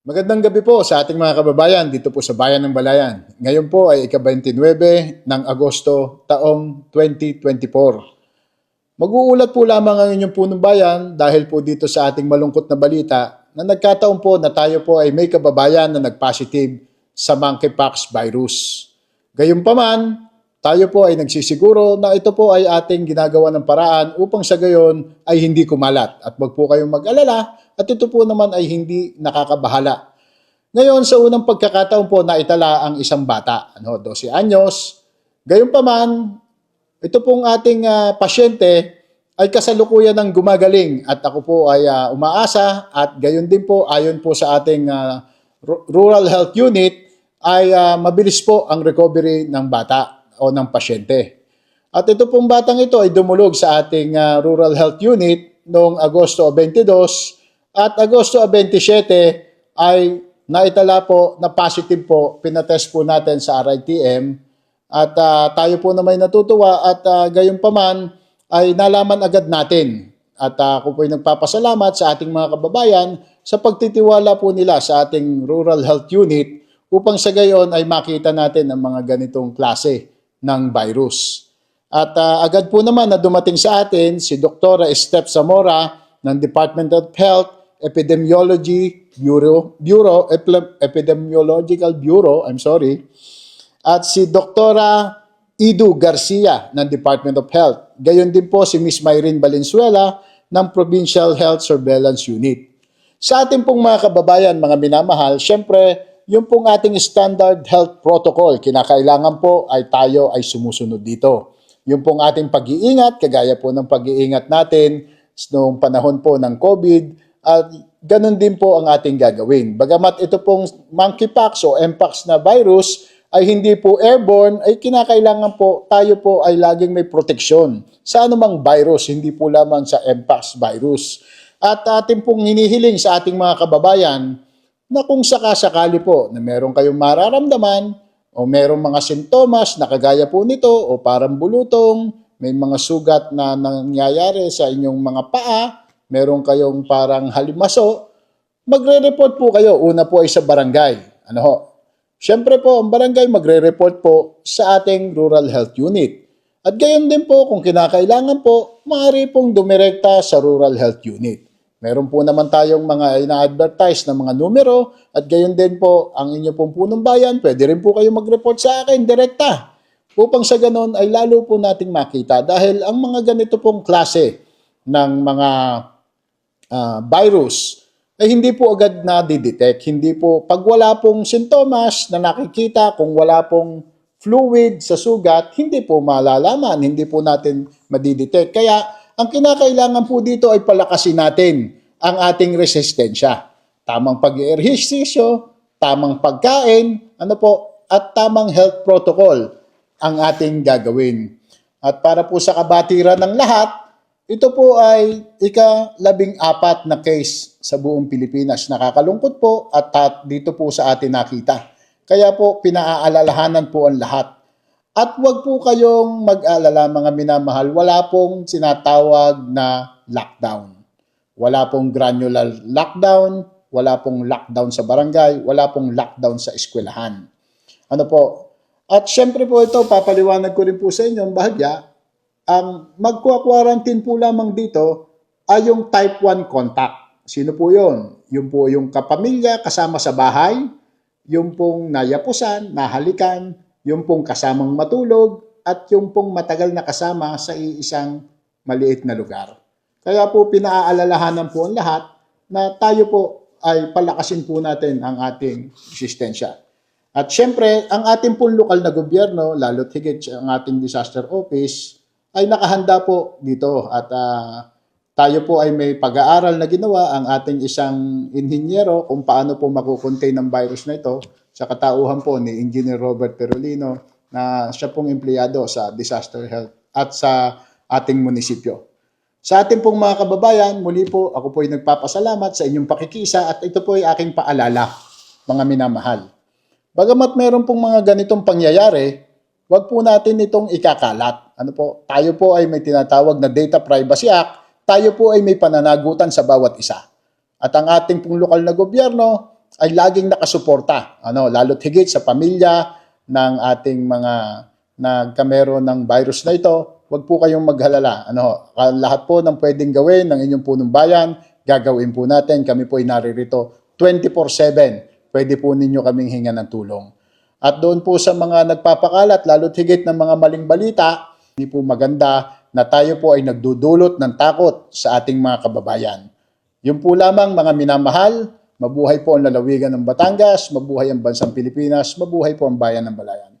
Magandang gabi po sa ating mga kababayan dito po sa Bayan ng Balayan. Ngayon po ay ika-29 ng Agosto taong 2024. Mag-uulat po lamang ang inyong punong bayan dahil po dito sa ating malungkot na balita na nagkataon po na tayo po ay may kababayan na nag-positive sa monkeypox virus. Gayunpaman, tayo po ay nagsisiguro na ito po ay ating ginagawa ng paraan upang sa gayon ay hindi kumalat. At wag po kayong mag-alala at ito po naman ay hindi nakakabahala. Ngayon, sa unang pagkakataon po na itala ang isang bata, ano, 12 anyos. Gayunpaman, ito pong ating ah, pasyente ay kasalukuyan ng gumagaling at ako po ay ah, umaasa at gayon din po ayon po sa ating Ru- Rural Health Unit ay ah, mabilis po ang recovery ng bata o ng pasyente. At ito pong batang ito ay dumulog sa ating ah, Rural Health Unit noong Agosto 22 at Agosto 27 ay naitala po na positive po, pinatest po natin sa RITM at ah, tayo po na may natutuwa at uh, gayon paman ay nalaman agad natin. At ah, ako po ay nagpapasalamat sa ating mga kababayan sa pagtitiwala po nila sa ating Rural Health Unit upang sa gayon ay makita natin ang mga ganitong klase ng virus. At ah, agad po naman na dumating sa atin si Dr. Estep Zamora ng Department of Health Epidemiology Bureau, Bureau Epidemiological Bureau, I'm sorry, at si Dr. Idu Garcia ng Department of Health. Gayon din po si Miss Myrene Valenzuela ng Provincial Health Surveillance Unit. Sa ating pong mga kababayan, mga minamahal, syempre, yung pong ating standard health protocol, kinakailangan po ay tayo ay sumusunod dito. Yung pong ating pag-iingat, kagaya po ng pag-iingat natin noong panahon po ng COVID, at ganun din po ang ating gagawin. Bagamat ito pong monkeypox o mpox na virus ay hindi po airborne, ay kinakailangan po tayo po ay laging may proteksyon sa anumang virus, hindi po lamang sa mpox virus. At ating pong hinihiling sa ating mga kababayan na kung sakasakali po na meron kayong mararamdaman o merong mga sintomas na kagaya po nito o parang bulutong, may mga sugat na nangyayari sa inyong mga paa, meron kayong parang halimaso, magre-report po kayo. Una po ay sa barangay. Ano ho? Siyempre po, ang barangay magre-report po sa ating Rural Health Unit. At gayon din po, kung kinakailangan po, maaari pong dumirekta sa Rural Health Unit. Meron po naman tayong mga ina-advertise na mga numero at gayon din po ang inyo pong punong bayan. Pwede rin po kayo mag-report sa akin direkta upang sa ganon ay lalo po nating makita dahil ang mga ganito pong klase ng mga ah, virus ay hindi po agad na didetect. Hindi po, pag wala pong sintomas na nakikita, kung wala pong fluid sa sugat, hindi po malalaman, hindi po natin madidetect. Kaya, ang kinakailangan po dito ay palakasin natin ang ating resistensya. Tamang pag-ehersisyo, tamang pagkain, ano po, at tamang health protocol ang ating gagawin. At para po sa kabatiran ng lahat, ito po ay ika-labing apat na case sa buong Pilipinas. Nakakalungkot po at dito po sa atin nakita. Kaya po pinaaalalahanan po ang lahat. At huwag po kayong mag-alala mga minamahal, wala pong sinatawag na lockdown. Wala pong granular lockdown, wala pong lockdown sa barangay, wala pong lockdown sa eskwelahan. Ano po? At syempre po ito, papaliwanag ko rin po sa inyo, bahagya, ang magkwa-quarantine po lamang dito ay yung type 1 contact. Sino po yon? Yung po yung kapamilya kasama sa bahay, yung pong nayapusan, nahalikan, yung pong kasamang matulog, at yung pong matagal na kasama sa iisang maliit na lugar. Kaya po pinaaalalahanan po ang lahat na tayo po ay palakasin po natin ang ating resistensya. At syempre, ang ating pong lokal na gobyerno, lalo't higit ang ating disaster office, ay nakahanda po dito at ah, tayo po ay may pag-aaral na ginawa ang ating isang inhinyero kung paano po makukontain ng virus na ito sa katauhan po ni Engineer Robert Perolino na siya pong empleyado sa disaster health at sa ating munisipyo. Sa ating pong mga kababayan, muli po ako po ay nagpapasalamat sa inyong pakikisa at ito po ay aking paalala, mga minamahal. Bagamat meron pong mga ganitong pangyayari, wag po natin itong ikakalat. Ano po? Tayo po ay may tinatawag na Data Privacy Act. Tayo po ay may pananagutan sa bawat isa. At ang ating pong lokal na gobyerno ay laging nakasuporta. Ano, lalo't higit sa pamilya ng ating mga nagkamero ng virus na ito, huwag po kayong maghalala. Ano, ah, lahat po ng pwedeng gawin ng inyong punong bayan, gagawin po natin. Kami po ay naririto 24-7. Pwede po ninyo kaming hinga ng tulong. At doon po sa mga nagpapakalat, lalo't higit ng mga maling balita, hindi po maganda na tayo po ay nagdudulot ng takot sa ating mga kababayan. Yun po lamang mga minamahal, mabuhay po ang lalawigan ng Batangas, mabuhay ang bansang Pilipinas, mabuhay po ang bayan ng Balayan.